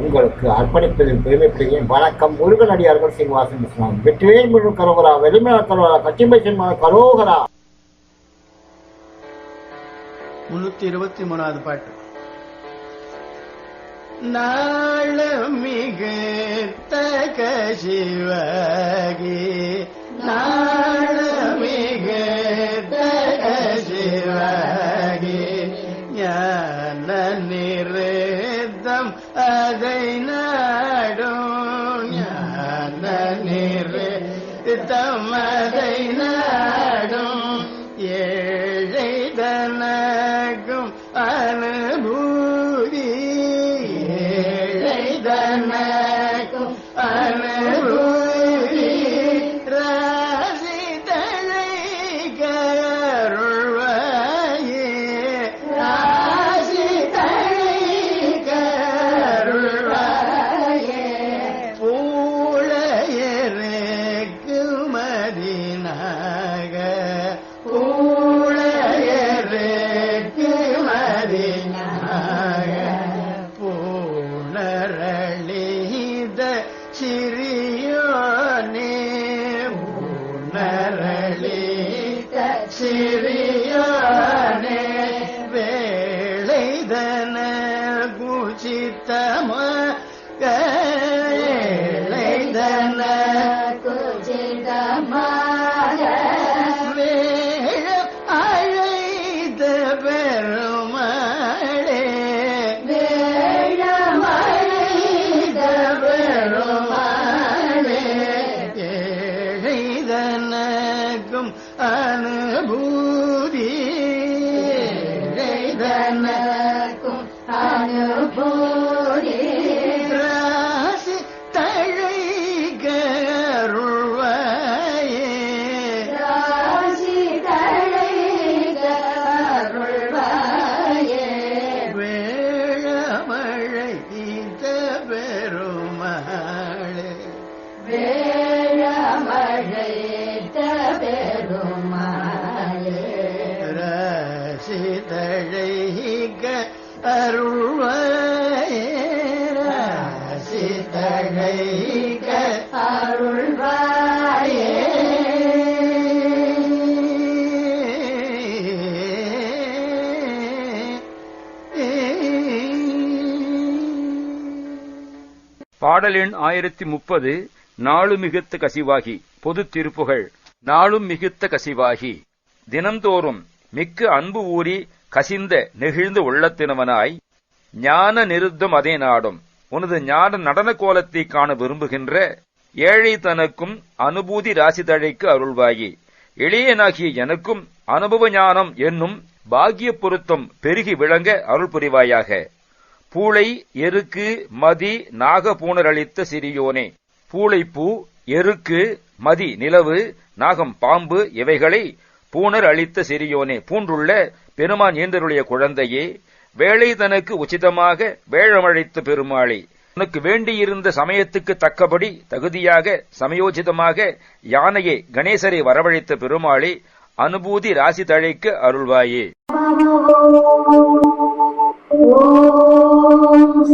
உங்களுக்கு அர்ப்பணிப்பதில் பெருமைப்படுகிறேன் வணக்கம். முருகனடியார்கள் சீனிவாசன் இஸ்லாம் வெற்றிவேல் முழு கரோகரா வெளிமல கரோகரா கச்சிம்பை சென்மன கரோகரா. முன்னூத்தி இருபத்தி மூணாவது பாட்டு. நாள மிக தக சிவகி நீர் தமதை நாடும் ஏழை தனக்கும் அனுபூதி மதினாக பூழையருக்கு மதினாக பூணரளித சிறியோனே பூணரளித சிறியோனே வேளைதன குச்சித்தமாக ஏழைதனக்கும் ராசி தழை கருள்வாயே வேழமழை இந்த பெருமாளே. ரசிதழைக அருள்வாயே ரசிதழைக அருள்வாயே பாடல் எண் ஆயிரத்தி முப்பது நாளு மிகுத்த கசிவாகி பொது திருப்புகள் நாளும் மிகுத்த கசிவாகி. தினந்தோறும் மிக்க அன்பு ஊறி கசிந்த நெகிழ்ந்த உள்ளத்தினவனாய் ஞான நிருத்தம் அதே நாடும். உனது ஞான நடன கோலத்தை காண விரும்புகின்ற ஏழை தனக்கும் அனுபூதி ராசி தழைக்கு அருள்வாயி. எளியனாகிய எனக்கும் அனுபவ ஞானம் என்னும் பாகிய பொருத்தம் பெருகி விளங்க அருள் புரிவாயாக பூளை எருக்கு மதி நாகபூணர் அளித்த சிறியோனே. பூளைப்பூ எருக்கு மதி நிலவு நாகம் பாம்பு இவைகளை பூணர் அளித்த சிறியோனே பூன்றுள்ள பெருமான் ஏந்தருடைய குழந்தையே வேலை தனக்கு உச்சிதமாக வேழமழைத்த பெருமாளே உனக்கு வேண்டியிருந்த சமயத்துக்கு தக்கபடி தகுதியாக சமயோஜிதமாக யானையை கணேசரை வரவழைத்த பெருமாளே அனுபூதி ராசி தழைக்கு அருள்வாயே. ஓம்